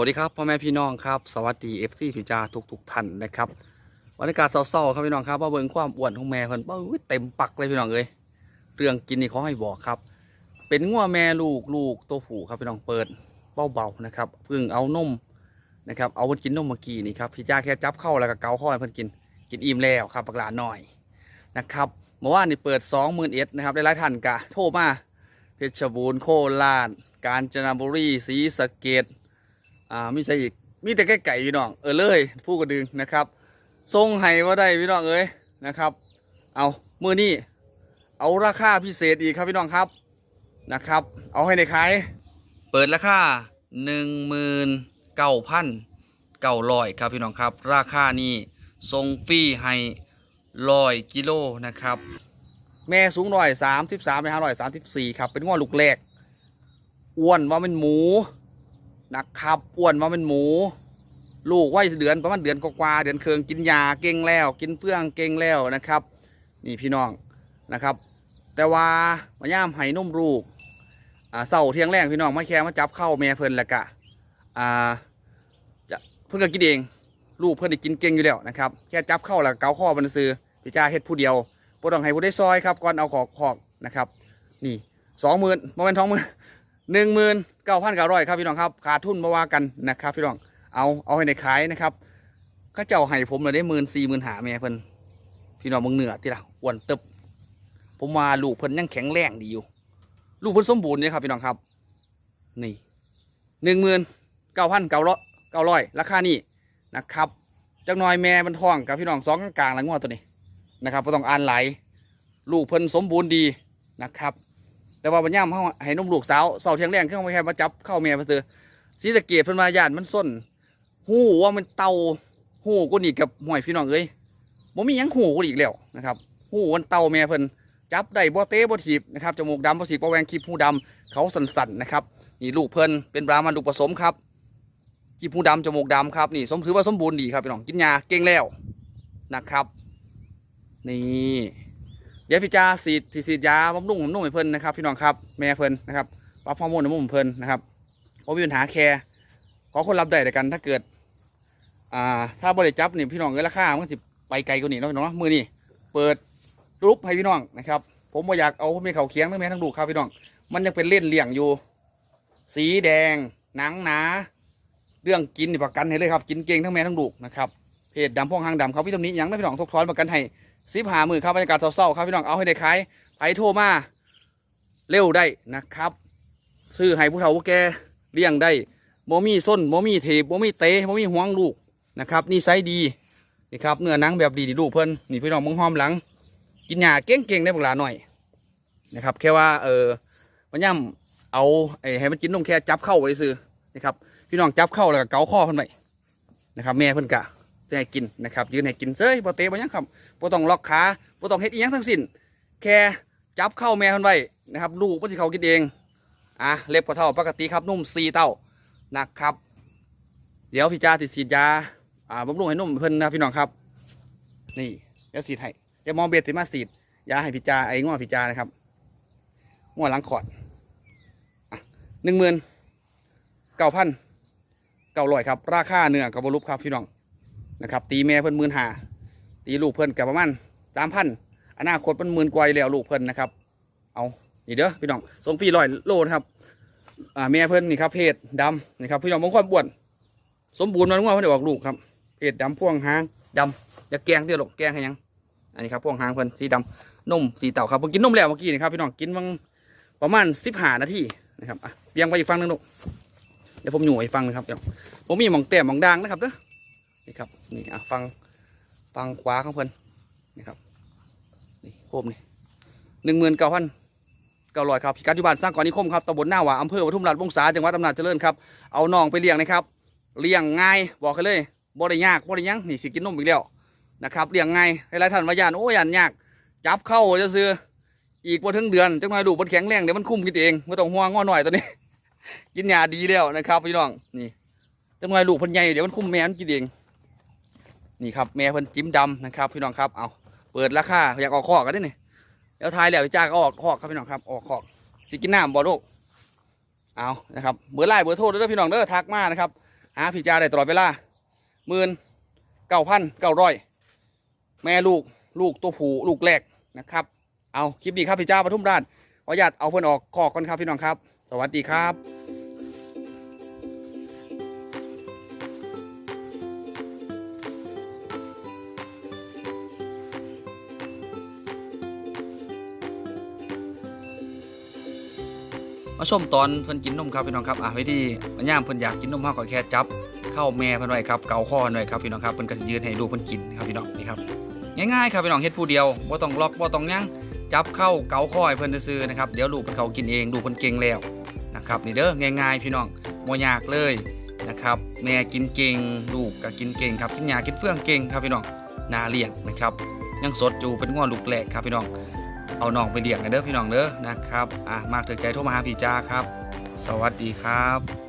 วัสดีครับพ่อแม่พี่น้องครับสวัสดีเอฟซีพิจาทุกทุกๆท่านนะครับบรรยากาศเศร้าๆครับพี่น้องครับว่าเบิ่งความอ้วนของแม่เพิ่นเบ้ยเต็มปักเลยพี่น้องเอ้ยเรื่องกินนี่เขอให้บอกครับ เป็นงัวแม่ลูกลูกตัวผู้ครับพี่น้องเปิดเบาๆนะครับเพิ่งเอานมนะครับเอาเพิ่นกินนมเมื่อกี้นี่ครับพี่จ้าแค่จับเข้าแล้วก็เกาข้อให้เพิ่นกินกินอิ่มแล้วครับปักหลานหน่อยนะครับเมื่อวานนี่เปิด2 0 0 0 0เอ็ดนะครับได้หลายท่านกะโทรมาเพชรบูรณ์โคราชกาญจนบุรีศรีสะเกษ อ่ามีใส่อีกมีแต่ไก่พี่น้องเออเลยผู้กระดึงนะครับทรงไห้ว่าได้พี่น้องเอ้ยนะครับ เอาเมื่อนี้เอาราคาพิเศษอีกครับพี่น้องครับนะครับ เอาให้ในขายเปิดราคาหนึ่งหมื่นเก้าพันเก้าร้อยครับพี่น้องครับ ราคานี้ทรงฟรีให้ร้อยกิโลนะครับ แม่สูงร้อยสามสิบสามไปห้าร้อยสามสิบสี่ครับเป็นง้อลูกแรกอ้วนว่าเป็นหมู นะครับอ้วนมาเป็นหมู ลูกไว้เดือนประมาณเดือนกว่าเดือนเคืองกินยาเก่งแล้ว กินเฟื่องเก่งแล้วนะครับ นี่พี่น้องนะครับ แต่ว่ามาย่ามไห้นุ่มลูกเศร้าเที่ยงแรงพี่น้องมาแค่มาจับเข้าแม่เพลินแล้วกะจะเพิ่อนก็กินเองลูกเพิ่อนได้กินเก่งอยู่แล้วนะครับแค่จับเข้าแล้วเกาข้อบันซื้อพี่จ้าเฮ็ดผู้เดียวบ่ต้องให้ผู้ได้ซอยครับก่อนเอาขอกขอกนะครับ นี่สองหมื่นประมาณสองมื่น หนึ่งหมื่นเก้าพันเก้าร้อยครับพี่น้องครับขาดทุนมาว่ากันนะครับพี่น้องเอาเอาให้ในขายนะครับข้าเจ้าให้ผมเลยได้หมื่นสี่หมื่นหาแม่เพิ่นพี่น้องมึงเหนือที่ละอ้วนตึบผมมาลูกเพิ่นยังแข็งแรงดีอยู่ ลูกเพิ่นสมบูรณ์เนี่ยครับพี่น้องครับนี่หนึ่งหมื่นเก้าพันเก้าร้อยเก้าร้อยราคานี้นะครับจักน่อยแม่มันท้องกับพี่น้องสองกลางๆแล้วงวตัวนี้นะครับก็ต้องอ่านไหลลูกเพิ่นสมบูรณ์ดีนะครับ แต่ว่าบัญญัติเขาให้นมลูกสาวเสาเทียงแรงเครื่องมาแค่มาจับเข้าเมียมาเจอสีสะเกตเพิ่นมาญาติมันส้นหูว่ามันเตาหูกูนี่กับห่วยพี่น้องเอ้ยบ่มียังหูกูอีกแล้วนะครับหูมันเตาแม่เพิ่นจับได้บ่เตะบ่ถีบนะครับจมูกดำบ่สีบ่แหวงคีบหูดำเขาสั่นๆนะครับนี่ลูกเพิ่นเป็นบรามันลูกผสมครับคีบหูดำจมูกดำครับนี่สมถือว่าสมบูรณ์ดีครับพี่น้องกินยาเก่งแล้วนะครับ นี่ เดี๋ยวพี่จาสีดสีดยาบำรุงบำรุงให้เพิ่นนะครับ พี่น้องครับแม่เพิ่นนะครับปรับฮอร์โมนในมุมเพิ่นนะครับเพราะมีปัญหาแคร์ขอคนรับได้แต่กันถ้าเกิด อ่า ถ้าบริจับนี่พี่น้องเอ้ยราคามันสิไปไกลกว่านี้เนาะพี่น้องเนะมือนี่เปิดรูปให้พี่น้องนะครับ ผมบ่อยากเอาไม่เขาเคียงทั้งแม่ทั้งลูกครับพี่น้อง มันยังเป็นเล่นเลี่ยงอยู่ สีแดง หนังหนา เรื่องกินนี่ประกันให้เลยครับ กินเก่งทั้งแม่ทั้งลูกนะครับ เพจดำพ่องหางดำเขาพี่ตำหนี้ยังนะพี่น้องทุกท้อนประกันให้สิบหามือครับบรรยากาศเศร้าๆครับพี่น้องเอาให้ได้ขายไผโทรมาเร็วได้นะครับซื้อให้ผู้เฒ่าผู้แก่เลี้ยงได้โมมีส้นโมมีเทปโมมีเตะโมมีห่วงลูกนะครับนี่ไซดีนี่ครับเนื้อหนังแบบดีดีลูกเพิ่นนี่พี่น้องมึงหอมหลัง กินหญ้าเก่งๆได้บักหลาหน่อยนะครับ แค่ว่าเออมันย่ำเอาไอ้ให้มันกินนมแค่จับเข้าไว้ซื้อนะครับพี่น้องจับเข้าแล้วก็เกาข้อเพิ่นไปนะครับ แม่เพิ่นกะ จะให้กินนะครับยืนให้กินเซ้ยบ่เตะบ่หยังครับบ่ต้องล็อกขาบ่ต้องเฮ็ดอีหยังทั้งสิ้น แค่จับเข้าแม่เพิ่นไว้นะครับ ลูกเพิ่นสิเขากินเองอะเล็บก็เท่าปกติครับนุ่ม4เต้านะครับ เดี๋ยวพี่จ้าสิฉีดยาอ่าบำรุงให้นุ่มเพิ่นนะพี่น้องครับ นี่เดี๋ยวฉีดให้เดี๋ยวหมอเบียดสิมาฉีดยาให้พี่จ้าไอ้ง้อพี่จ้านะครับง้อหลังขอดหนึ่งหมื่นเก้าพันเก้าร้อยครับ ราคาเนื้อกับบรุปครับพี่น้อง นะครับ ตีแม่เพิ่นหมื่นหาตีลูกเพิ่นกับประมาณสามพันอนาคตมันหมื่นกว่าอยู่แล้วลูกเพิ่นนะครับ เอานี่เด้อพี่น้องส่งฟรีร้อยโลนะครับอ่าแม่เพิ่นนี่ครับเพศดำนี่ครับพี่น้องบางคนบวนสมบูรณ์มันว่าเพิ่นได้ออกลูกครับเพศดำพ่วงหางดำอย่าแกงเตี้ยหรอกแกงให้ยัง อันนี้ครับพ่วงหางเพิ่นสีดำนมสีเต่าครับเพิ่งกินนมแล้วเมื่อกี้นี่ครับพี่น้องกินมังประมาณสิบห้านาทีนะครับอะเลี้ยงไปอีกฟังหนึงลูกเดี๋ยวผมอยู่อีกฟังนึงครับเดี๋ยวผมมีหมองแต้มหมองด่างนะครับเด้อ นี่ครับนี่อะฟังฟังขวาของเพิ่อนนี่ครับนี่โคมนี่หนึ่งหมื่นเก้าพันเก้าร้อยครับพิกัดอยู่บ้านสร้างก่อนนิคมครับตำบลหน้าหว่าอำเภอปทุมราชวงศาจังหวัดอำนาจเจริญครับเอาน้องไปเลี้ยงนะครับเลี้ยงง่ายบอกกันเลยบ่ได้ยากบ่ได้ยังนี่สิกินนมอีกแล้วนะครับเลี้ยงง่ายหลายท่านว่าย่านโอ้ยานยาก จับเข้าจะซื้ออีกพอถึงเดือนจังหน่อยดูมันแข็งแรงเดี๋ยวมันคุ้มกินเองไม่ต้องห่วงง้อหน่อยตัวนี้ กินยาดีแล้วนะครับพี่น้องนี่จังหน่อยลูกพันใหญ่เดี๋ยวมันคุ้มแม่มันกินเอง นี่ครับแม่เพิ่นจิ้มดำนะครับพี่น้องครับเอาเปิดราคาอยากออกคอกกันด้วยนี่เดี๋ยวทายแล้วพี่จ้าก็ออกคอกครับพี่น้องครับออกคอกสิกินน้ำบ่ลูกเอานะครับเบอร์ไลน์เบอร์โทรเด้อพี่น้องเด้อทักมานะครับหาพี่จ้าได้ตลอดเวลาหมื่นเก้าพันเก้าร้อยแม่ลูกลูกตัวผูลูกแรกนะครับ เอาคลิปดีครับพี่จ้าปทุมราชขออนุญาตเอาเพื่อนออกคอกก่อนครับพี่น้องครับ สวัสดีครับ มาชมตอนเพิ่นกินนมครับพี่น้องครับอะไว้ดีมันย่ามเพิ่นอยากกินนมเฮาก็แค่จับเข้าแม่เพิ่นไว้ครับเกาข้อหน่อยครับพี่น้องครับเพิ่นก็สิยืนให้ลูกเพิ่นกินครับพี่น้องนี่ครับง่ายๆครับพี่น้องเฮ็ดผู้เดียวบ่ต้องล็อกบ่ต้องยังจับเข้าเกาข้อให้เพิ่นซื่อๆนะครับเดี๋ยวลูกเพิ่นเขากินเองลูกเพิ่นเก่งแล้วนะครับนี่เด้อง่ายๆพี่น้องบ่ยากเลยนะครับแม่กินเก่งลูกก็กินเก่งครับกินหญ้ากินเฟื่องเก่งครับพี่น้องนาเลี้ยงนะครับยังสดอยู่เป็นง้อลูกแรกครับพี่น้อง เอาน้องไปเลี้ยงกันเด้อพี่น้องเด้อนะครับอะมากถึงใจโทรมาหาพี่จ้าครับ สวัสดีครับ